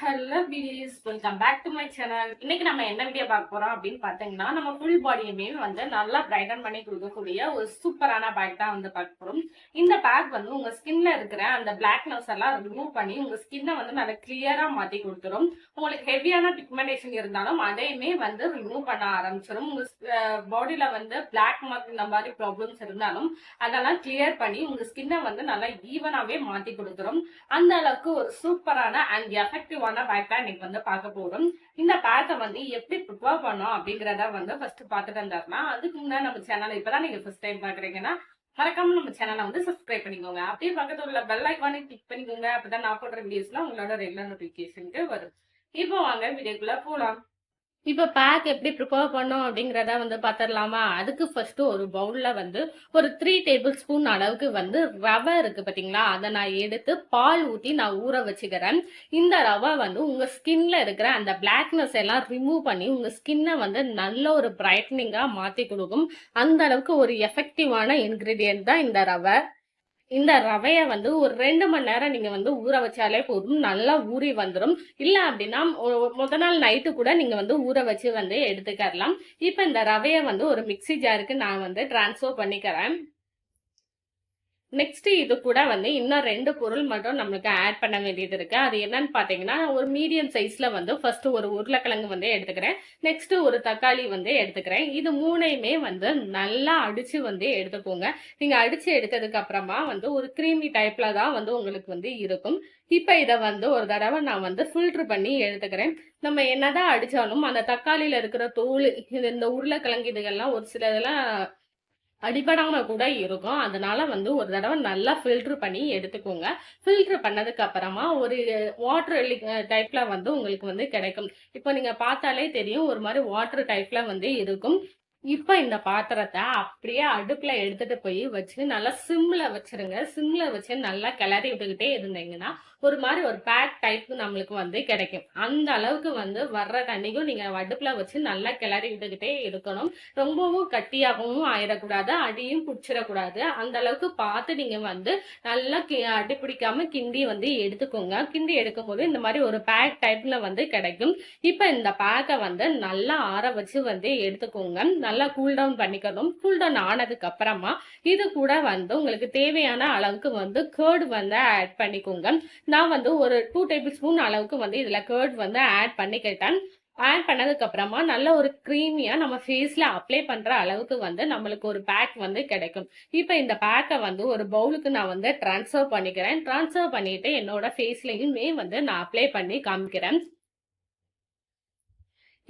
Hello peace welcome back to my channel இன்னைக்கு நம்ம என்ன வீடியோ பார்க்க போறோம் அப்படின்னு பார்த்தீங்கன்னா நம்ம ஃபுல் பாடியுமே வந்து நல்லா பிரைட்டன் பண்ணி கொடுக்கக்கூடிய ஒரு சூப்பரான பேக் தான் வந்து பார்க்க போறோம். இந்த பேக் வந்து உங்க ஸ்கின்ல இருக்கிற அந்த பிளாக்னஸ் எல்லாம் ரிமூவ் பண்ணி உங்க ஸ்கின்னை வந்து நல்லா கிளியரா மாத்தி கொடுத்துரும். உங்களுக்கு ஹெவியான பிக்மெண்டேஷன் இருந்தாலும் அதையுமே வந்து ரிமூவ் பண்ண ஆரம்பிச்சிடும் உங்க பாடியில வந்து பிளாக் மார்க் இந்த மாதிரி ப்ராப்ளம்ஸ் இருந்தாலும் அதெல்லாம் கிளியர் பண்ணி உங்க ஸ்கின்னை வந்து நல்லா ஈவனாவே மாத்தி கொடுத்துரும். அந்த அளவுக்கு ஒரு சூப்பரான அண்ட் எஃபெக்டிவான பேக் தான் இன்னைக்கு வந்து பார்க்க போறோம். இந்த பேக்கை வந்து எப்படி ப்ரிப்பேர் பண்ணோம் அப்படிங்கறத வந்து ஃபர்ஸ்ட் பார்த்துட்டு இருந்தாருன்னா அதுக்கு முன்னாடி நம்ம சேனல் இப்பதான் நீங்க ஃபர்ஸ்ட் டைம் பாக்குறீங்கன்னா மறக்காம நம்ம சேனலை வந்து சப்ஸ்கிரைப் பண்ணிக்கோங்க. அப்படியே பக்கத்துல உள்ள பெல் ஐக்கானே கிளிக் பண்ணிக்கோங்க. அப்பதான் நான் போடுற வீடியோஸ்லாம் உங்களோட ரெகுலர் நோட்டிபிகேஷனுக்கு வரும். இப்போ வாங்க வீடியோக்குள்ள போலாம். இப்போ பேக் எப்படி ப்ரிப்பேர் பண்ணோம் அப்படிங்கிறத வந்து பார்த்துடலாமா அதுக்கு ஃபர்ஸ்ட் ஒரு பவுலில் வந்து ஒரு த்ரீ டேபிள் ஸ்பூன் அளவுக்கு வந்து ரவை இருக்குது பார்த்தீங்களா அதை நான் எடுத்து பால் ஊற்றி நான் ஊற வச்சுக்கிறேன். இந்த ரவை வந்து உங்கள் ஸ்கின்ல இருக்கிற அந்த பிளாக்னஸ் எல்லாம் ரிமூவ் பண்ணி உங்கள் ஸ்கின்னை வந்து நல்ல ஒரு பிரைட்னிங்காக மாற்றி கொடுக்கும். அந்த அளவுக்கு ஒரு எஃபெக்டிவான இன்க்ரீடியன்ட் தான் இந்த ரவை. இந்த ரவையை வந்து ஒரு ரெண்டு மணி நேரம் நீங்க வந்து ஊற வச்சாலே போதும். நல்லா ஊறி வந்துடும் இல்ல அப்படின்னா முத நாள் நைட்டு கூட நீங்க வந்து ஊற வச்சு வந்து எடுத்துக்கலாம் இப்ப இந்த ரவையை வந்து ஒரு மிக்ஸி ஜாருக்கு நான் வந்து டிரான்ஸ்ஃபர் பண்ணிக்கிறேன். நெக்ஸ்ட் இது கூட வந்து இன்னும் ரெண்டு பொருள் மட்டும் நம்மளுக்கு ஆட் பண்ண வேண்டியது இருக்கு. அது என்னன்னு பாத்தீங்கன்னா ஒரு மீடியம் சைஸ்ல வந்து ஃபர்ஸ்ட் ஒரு உருளைக்கிழங்கு வந்து எடுத்துக்கிறேன். நெக்ஸ்ட் ஒரு தக்காளி வந்து எடுத்துக்கிறேன். இது மூணையுமே வந்து நல்லா அடிச்சு வந்து எடுத்துக்கோங்க. நீங்க அடிச்சு எடுத்ததுக்கு அப்புறமா வந்து ஒரு கிரீமி டைப்ல தான் வந்து உங்களுக்கு வந்து இருக்கும். இப்ப இதை வந்து ஒரு தடவை நான் வந்து ஃபில்டர் பண்ணி எடுத்துக்கிறேன். நம்ம என்னதான் அடிச்சாலும் அந்த தக்காளியில இருக்கிற தோல் இது இந்த உருளைக்கிழங்கு இதுகள்லாம் ஒரு சில இதெல்லாம் அடிபடாம கூட இருக்கும். அதனால வந்து ஒரு தடவை நல்லா ஃபில்டர் பண்ணி எடுத்துக்கோங்க. ஃபில்டர் பண்ணதுக்கு அப்புறமா ஒரு வாட்டர் டைப்ல வந்து உங்களுக்கு வந்து கிடைக்கும். இப்போ நீங்க பார்த்தாலே தெரியும் ஒரு மாதிரி வாட்டர் டைப்ல வந்து இருக்கும். இப்போ இந்த பாத்திரத்தை அப்படியே அடுப்புல எடுத்துட்டு போய் வச்சு நல்லா சிம்ல வச்சிருங்க. சிம்ல வச்சு நல்லா கிளறி விட்டுக்கிட்டே இருந்தீங்கன்னா ஒரு மாதிரி ஒரு பேக் டைப் நம்மளுக்கு வந்து கிடைக்கும். அந்த அளவுக்கு வந்து வர்ற தண்ணிக்கும் நீங்கள் வடுப்பில் வச்சு நல்லா கிளறி விட்டுக்கிட்டே இருக்கணும். ரொம்பவும் கட்டியாகவும் ஆயிடக்கூடாது அடியும் பிடிச்சிடக்கூடாது. அந்த அளவுக்கு பார்த்து நீங்கள் வந்து நல்லா கி- அடி பிடிக்காம கிண்டி வந்து எடுத்துக்கோங்க. கிண்டி எடுக்கும்போது இந்த மாதிரி ஒரு பேக் டைப்பில் வந்து கிடைக்கும். இப்போ இந்த பேக்கை வந்து நல்லா ஆற வச்சு வந்து எடுத்துக்கோங்க. நல்லா கூல் டவுன் பண்ணிக்கணும். கூல் டவுன் ஆனதுக்கு அப்புறமா இது கூட வந்து உங்களுக்கு தேவையான அளவுக்கு வந்து கேர்டு வந்து ஆட் பண்ணிக்கோங்க. நான் வந்து ஒரு டூ டேபிள் ஸ்பூன் அளவுக்கு வந்து இதில் கேர்ட் வந்து ஆட் பண்ணிக்கிட்டேன். ஆட் பண்ணதுக்கப்புறமா நல்ல ஒரு க்ரீமியாக நம்ம ஃபேஸில் அப்ளை பண்ணுற அளவுக்கு வந்து நம்மளுக்கு ஒரு பேக் வந்து கிடைக்கும். இப்போ இந்த பேக்கை வந்து ஒரு பவுலுக்கு நான் வந்து ட்ரான்ஸ்ஃபர் பண்ணிக்கிறேன். ட்ரான்ஸ்ஃபர் பண்ணிவிட்டு என்னோட ஃபேஸ்லையுமே வந்து நான் அப்ளை பண்ணி காமிக்கிறேன்.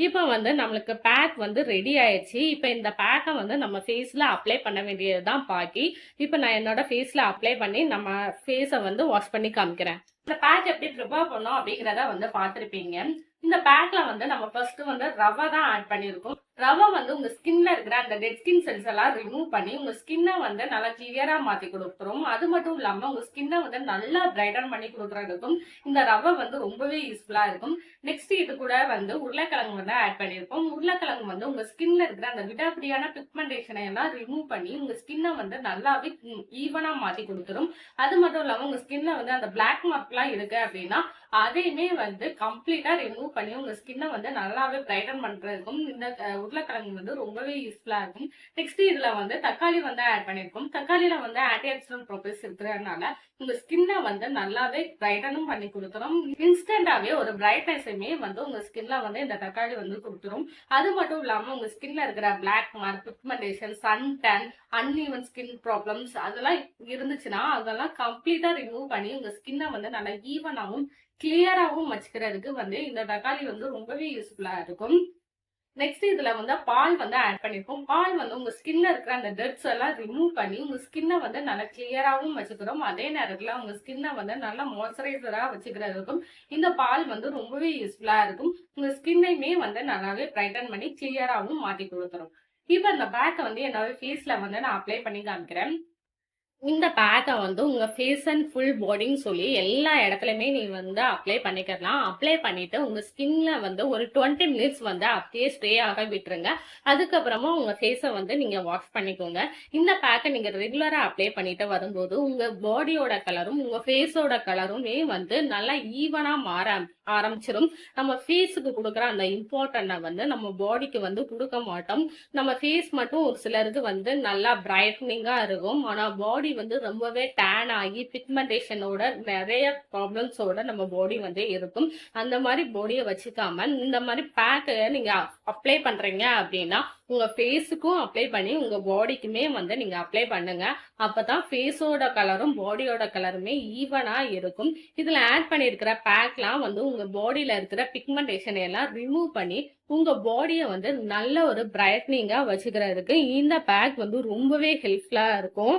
இப்போ வந்து நம்மளுக்கு பேக் வந்து ரெடி ஆயிடுச்சு. இப்போ இந்த பேக்கை வந்து நம்ம ஃபேஸில் அப்ளை பண்ண வேண்டியது தான் பாக்கி. இப்போ நான் என்னோட ஃபேஸில் அப்ளை பண்ணி நம்ம ஃபேஸை வந்து வாஷ் பண்ணி காமிக்கிறேன். இந்த பேக் எப்படி ப்ரிப்பேர் பண்ணோம் அப்படிங்கிறத வந்து பார்த்துருப்பீங்க. இந்த பேக்கில் வந்து நம்ம ஃபர்ஸ்ட் வந்து ரவை தான் ஆட் பண்ணியிருக்கோம். ரவை வந்து உங்க ஸ்கின்ல இருக்கிற அந்த டெட் ஸ்கின் செல்ஸ் எல்லாம் ரிமூவ் பண்ணி உங்க ஸ்கின்னை வந்து நல்லா கிளியரா மாத்தி கொடுத்துரும். அது மட்டும் இல்லாம உங்க ஸ்கின்னை வந்து நல்லா பிரைடன் பண்ணி கொடுக்கறதுக்கும் இந்த ரவை வந்து ரொம்பவே யூஸ்ஃபுல்லா இருக்கும். நெக்ஸ்ட் இது கூட வந்து உருளைக்கிழங்கு வந்து ஆட் பண்ணியிருப்போம் உருளைக்கிழங்கு வந்து உங்க ஸ்கின்ல இருக்கிற அந்த விடாப்பிடியான பிக்மெண்டேஷனை எல்லாம் ரிமூவ் பண்ணி உங்க ஸ்கின்னை வந்து நல்லாவே ஈவனா மாத்தி கொடுத்துரும். அது மட்டும் இல்லாம உங்க ஸ்கின்ல வந்து அந்த பிளாக் மார்க்லாம் இருக்கு அப்படின்னா அதையுமே வந்து கம்ப்ளீட்டா ரிமூவ் பண்ணி உங்க ஸ்கின்னை வந்து நல்லாவே பிரைடன் பண்றதுக்கும் இந்த உருளைக்கிழங்கு வந்து ரொம்பவே யூஸ்ஃபுல்லா இருக்கும். நெக்ஸ்ட் இதுல வந்து தக்காளி வந்து ஆட் பண்ணியிருக்கோம் தக்காளியில வந்து ஆன்டி ஆக்சிடென்ட் ப்ராப்பர்ட்டிஸ் இருக்கிறதுனால உங்க ஸ்கின்னை வந்து நல்லாவே பிரைட்டனும் பண்ணி கொடுத்துரும். இன்ஸ்டன்டாவே ஒரு பிரைட்னஸுமே வந்து உங்க ஸ்கின்ல வந்து இந்த தக்காளி வந்து கொடுத்துரும். அது மட்டும் இல்லாம உங்க ஸ்கின்ல இருக்கிற black mark pigmentation sun tan uneven skin problems அதெல்லாம் இருந்துச்சுன்னா அதெல்லாம் கம்ப்ளீட்டா ரிமூவ் பண்ணி உங்க ஸ்கின்னை வந்து நல்லா ஈவனாகவும் கிளியராகவும் வச்சுக்கிறதுக்கு வந்து இந்த தக்காளி வந்து ரொம்பவே யூஸ்ஃபுல்லா இருக்கும். நெக்ஸ்ட் இதுல வந்து பால் வந்து ஆட் பண்ணிருக்கோம். பால் வந்து உங்க ஸ்கின்ல இருக்கிற அந்த டெட்ஸ் எல்லாம் ரிமூவ் பண்ணி உங்க ஸ்கின்னை வந்து நல்லா கிளியராகவும் வச்சுக்கிறோம். அதே நேரத்துல உங்க ஸ்கின்னை வந்து நல்லா மாய்ஸ்சரைசரா வச்சுக்கிறதுக்கும் இந்த பால் வந்து ரொம்பவே யூஸ்ஃபுல்லா இருக்கும். உங்க ஸ்கின்னையுமே வந்து நல்லாவே பிரைட்டன் பண்ணி கிளியராகவும் மாத்தி கொடுத்துரும். இப்போ இந்த பேக்கை வந்து என்னோட ஃபேஸ்ல வந்து நான் அப்ளை பண்ணி காமிக்கிறேன். இந்த பேக்கை வந்து உங்க ஃபேஸ் அண்ட் ஃபுல் பாடின்னு சொல்லி எல்லா இடத்துலயுமே நீ வந்து அப்ளை பண்ணிக்கலாம். அப்ளை பண்ணிட்டு உங்க ஸ்கின்ல வந்து ஒரு டுவெண்ட்டி மினிட்ஸ் வந்து அப்படியே ஸ்ப்ரே ஆக விட்டுருங்க. அதுக்கப்புறமா உங்க ஃபேஸை வந்து நீங்க வாஷ் பண்ணிக்கோங்க. இந்த பேக்கை நீங்க ரெகுலரா அப்ளை பண்ணிட்டு வரும்போது உங்க பாடியோட கலரும் உங்க ஃபேஸோட கலருமே வந்து நல்லா ஈவனா மாற ஆரம்பிச்சிடும் நம்ம ஃபேஸுக்கு கொடுக்குற அந்த இம்பார்ட்டண்ட்டை வந்து நம்ம பாடிக்கு வந்து கொடுக்க மாட்டோம். நம்ம ஃபேஸ் மட்டும் ஒரு சிலருக்கு வந்து நல்லா பிரைட்னிங்காக இருக்கும். ஆனால் பாடி வந்து ரொம்பவே டேன் ஆகி பிக்மெண்டேஷனோட நிறைய ப்ராப்ளம்ஸோட நம்ம பாடி வந்து இருக்கும். அந்த மாதிரி பாடியை வச்சுக்காம இந்த மாதிரி பேக்கை நீங்கள் அப்ளை பண்ணுறீங்க அப்படின்னா உங்கள் ஃபேஸுக்கும் அப்ளை பண்ணி உங்கள் பாடிக்குமே வந்து நீங்கள் அப்ளை பண்ணுங்க. அப்போ தான் ஃபேஸோட கலரும் பாடியோட கலருமே ஈவனாக இருக்கும். இதில் ஆட் பண்ணியிருக்கிற பேக்லாம் வந்து உங்கள் பாடியில் இருக்கிற பிக்மெண்டேஷனை எல்லாம் ரிமூவ் பண்ணி உங்கள் பாடியை வந்து நல்ல ஒரு பிரைட்னிங்கா வச்சுக்கிறதுக்கு இந்த பேக் வந்து ரொம்பவே ஹெல்ப்ஃபுல்லாக இருக்கும்.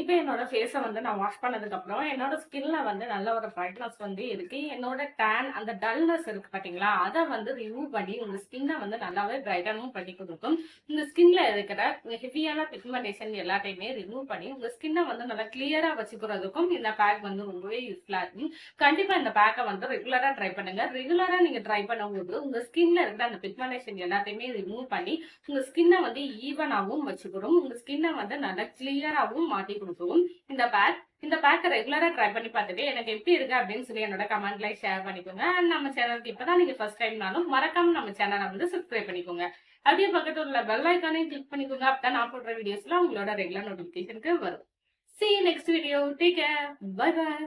இப்போ என்னோட ஃபேஸை வந்து நான் வாஷ் பண்ணதுக்கப்புறம் என்னோட ஸ்கின்ல வந்து நல்ல ஒரு பிரைட்னஸ் வந்து இருக்கு. என்னோட டேன் அந்த டல்னஸ் இருக்கு பார்த்தீங்களா அதை வந்து ரிமூவ் பண்ணி உங்க ஸ்கின்னை வந்து நல்லாவே பிரைட்டனும் பண்ணி கொடுக்கும். உங்க ஸ்கின்ல இருக்கிற ஹெவியான பிக்மெண்டேஷன் எல்லாத்தையுமே ரிமூவ் பண்ணி உங்க ஸ்கின்னை வந்து நல்லா கிளியரா வச்சுக்கிறதுக்கும் இந்த பேக் வந்து ரொம்பவே யூஸ்ஃபுல்லா இருக்கும். கண்டிப்பா இந்த பேக்கை வந்து ரெகுலரா ட்ரை பண்ணுங்க. ரெகுலரா நீங்க ட்ரை பண்ணும்போது உங்க ஸ்கின்ல இருக்கிற அந்த பிக்மெண்டேஷன் எல்லாத்தையுமே ரிமூவ் பண்ணி உங்க ஸ்கின்னை வந்து ஈவனாகவும் வச்சுக்கிறோம். உங்க ஸ்கின்னை வந்து நல்லா கிளியராகவும் மாட்டி கொடுக்கும் இந்த பேக் இந்த பேக்கை ரெகுலரா ட்ரை பண்ணி பார்த்துட்டு எனக்கு எப்படி இருக்கு அப்படின்னு சொல்லி என்னோட கமெண்ட்ல ஷேர் பண்ணிக்கோங்க. அண்ட் நம்ம சேனலுக்கு இப்பதான் நீங்க ஃபர்ஸ்ட் டைம்னாலும் மறக்காம நம்ம சேனலை வந்து சப்ஸ்கிரைப் பண்ணிக்கோங்க. அப்படியே பக்கத்துல உள்ள பெல் ஐக்கானே கிளிக் பண்ணிக்கோங்க. அப்பதான் நான் போடுற வீடியோஸ்லாம் உங்களோட ரெகுலர் நோட்டிபிகேஷனுக்கு வரும். See next video take care bye bye